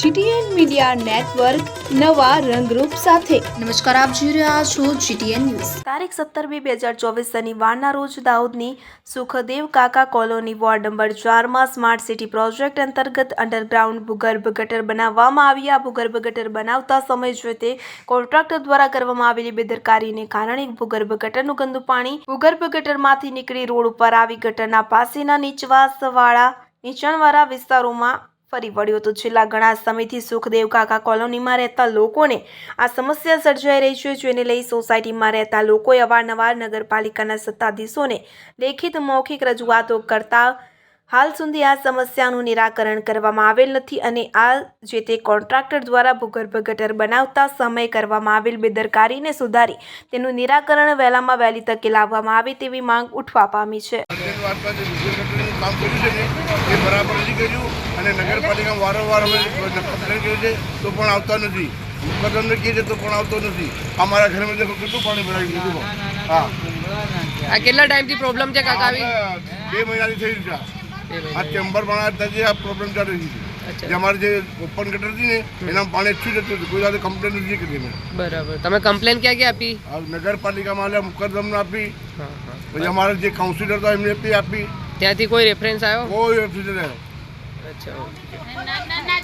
GTN media network નવા રંગરૂપ સાથે. નમસ્કાર આપ જોઈ રહ્યા છો જીટીએન ન્યૂઝ. તારીખ સત્તર બે બે હજાર ચોવીસ શનિવારના રોજ દાઉદની Sukhdev Kaka colony ward number ચારમાં સ્માર્ટ સિટી પ્રોજેક્ટ અંતર્ગત અંડરગ્રાઉન્ડ ભૂગર્ભ ગટર બનાવવામાં આવી. આ ભૂગર્ભ ગટર બનાવતા સમય જોતે તે કોન્ટ્રાક્ટર દ્વારા કરવામાં આવેલી બેદરકારીને કારણે ભૂગર્ભ ગટરનું ગંદુ પાણી ભૂગર્ભ ગટરમાંથી નીકળી રોડ ઉપર આવી ગટરના પાસેના નીચવાસવાળા નીચાણવાળા વિસ્તારોમાં ફરી વળ્યો હતો. છેલ્લા ઘણા સમયથી સુખદેવ કાકા કોલોનીમાં રહેતા લોકોને આ સમસ્યા સર્જાઈ રહી છે, જેને લઈ સોસાયટીમાં રહેતા લોકોએ અવારનવાર નગરપાલિકાના સત્તાધીશોને લેખિત મૌખિક રજૂઆતો કરતા હાલ સુધી આ સમસ્યાનું નિરાકરણ કરવામાં આવેલ નથી અને આ જે તે કોન્ટ્રાક્ટર દ્વારા ભૂગર્ભ ગટર બનાવતા સમય કરવામાં આવેલ બેદરકારીને સુધારી તેનું નિરાકરણ વહેલામાં વહેલી તકે લાવવામાં આવે તેવી માંગ ઉઠવા પામી છે. અને નગરપાલિકા વારંવાર અમે કમ્પ્લેન કરી છે તો પણ આવતા નથી. મુકદમને કહે છે તો પણ આવતો નથી. અમારા ઘરમાં દેખો કેટલું પાણી ભરાઈ ગયું હા. આ કેટલા ટાઈમથી પ્રોબ્લેમ છે કાકા આવી? બે મહિનાથી થઈ છે આ. ચેમ્બર બનાવતા જે આ પ્રોબ્લેમ ચાલી રહી છે. અમારે જે ઓપન ગટર હતી ને એનામાં પાણી એટલું જતું હતું કોઈ સાથે કમ્પ્લેન નથી કરી મેં. બરાબર. તમે કમ્પ્લેન ક્યાં ક્યાં આપી? નગરપાલિકામાં આલ્યા મુકદમને આપી. પછી અમારા જે કાઉન્સિલર હતા એમને આપી. ત્યાંથી કોઈ રેફરન્સ આવ્યો? કોઈ ઓફિસર આવ્યો. અચ્છા.